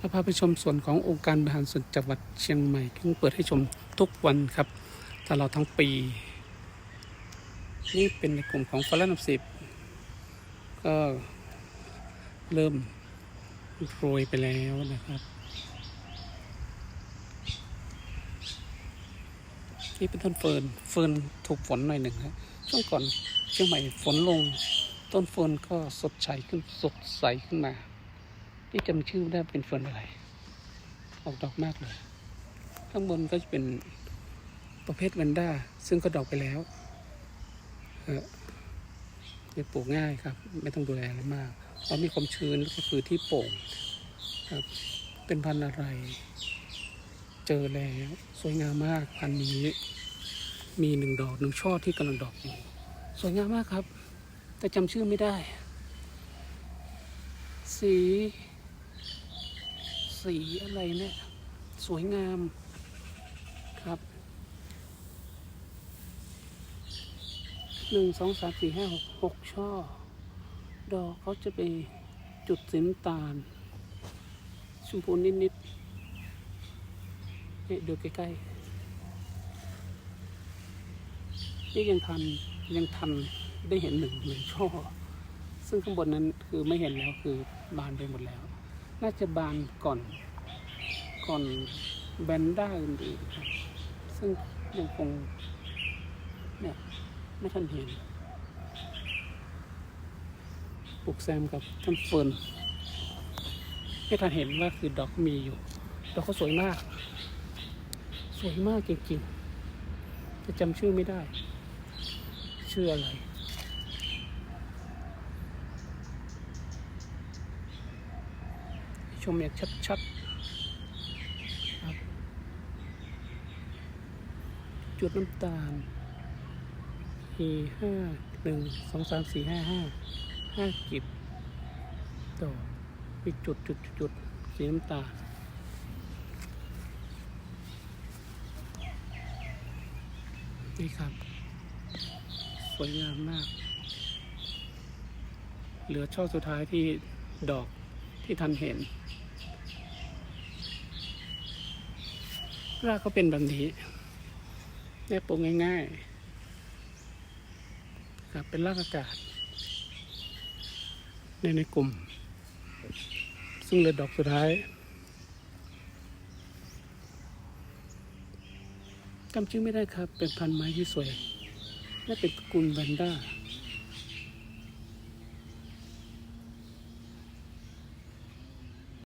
เราพาไปชมส่วนขององค์การบริหารส่วนจังหวัดเชียงใหม่ซึ่งเปิดให้ชมทุกวันครับตลอดทั้งปี นี่เป็นในกลุ่มของฟลานับสิบก็เริ่มโรยไปแล้วนะครับนี่เป็นต้นเฟิร์นเฟิร์นถูกฝนหน่อยหนึ่งครับช่วงก่อนเชียงใหม่ฝนลง ต้นเฟิร์นก็สดใสขึ้นสดใสขึ้นมา ที่จำชื่อไม่ได้เป็นเฟิร์นอะไร ออกดอกมากเลย ข้างบนก็จะเป็นประเภทแวนด้า ซึ่งก็ดอกไปแล้วเออจะปลูกง่ายครับ ไม่ต้องดูแลอะไรมากเพราะมีความชื้นก็คือที่โป่งครับ เป็นพันธุ์อะไร เจอแล้ว สวยงามมากพันธุ์นี้ มีหนึ่งดอกหนึ่งช่อที่กำลังดอกอยู่ สวยงามมากครับ แต่จำชื่อไม่ได้ สี สีอะไรเนี่ย สวยงามครับหนึ่งสองสามสี่ห้าหกหกช่อ ดอกเขาจะไปจุดสีน้ำตาล ชมพูนิดๆเนี่ดูใกล้ๆนี่ยังทันยังทันได้เห็นหนึ่งหนึ่งช่อ ซึ่งข้างบนนั้นคือไม่เห็นแล้วคือบานไปหมดแล้ว น่าจะบานก่อนก่อนแบนด้าอื่นๆครับซึ่งยังคงเนี่ยไม่ทันเห็นปลูกแซมกับต้นเฟิร์นไม่ทันเห็นว่าคือดอกมีอยู่ ดอกเขาสวยมาก สวยมากจริงๆแต่จำชื่อไม่ได้ ชื่ออะไร ชมอย่างชัดๆจุดน้ำตาล e ห้าหนึ่งสองสามสี่ห้าห้าห้ากิบต่อมีจุดจุดจุดจุดสีน้ำตาลนี่ครับ สวยงามมาก เหลือช่อสุดท้ายที่ดอก ที่ทันเห็นรากก็เป็นแบบนี้แม่ปลูกง่ายๆครับเป็นรากอากาศ ในในกลุ่ม ซึ่งเหลือดอกสุดท้ายจำชื่อไม่ได้ครับ เป็นพันธุ์ไม้ที่สวย และเป็นตระกูลแวนด้า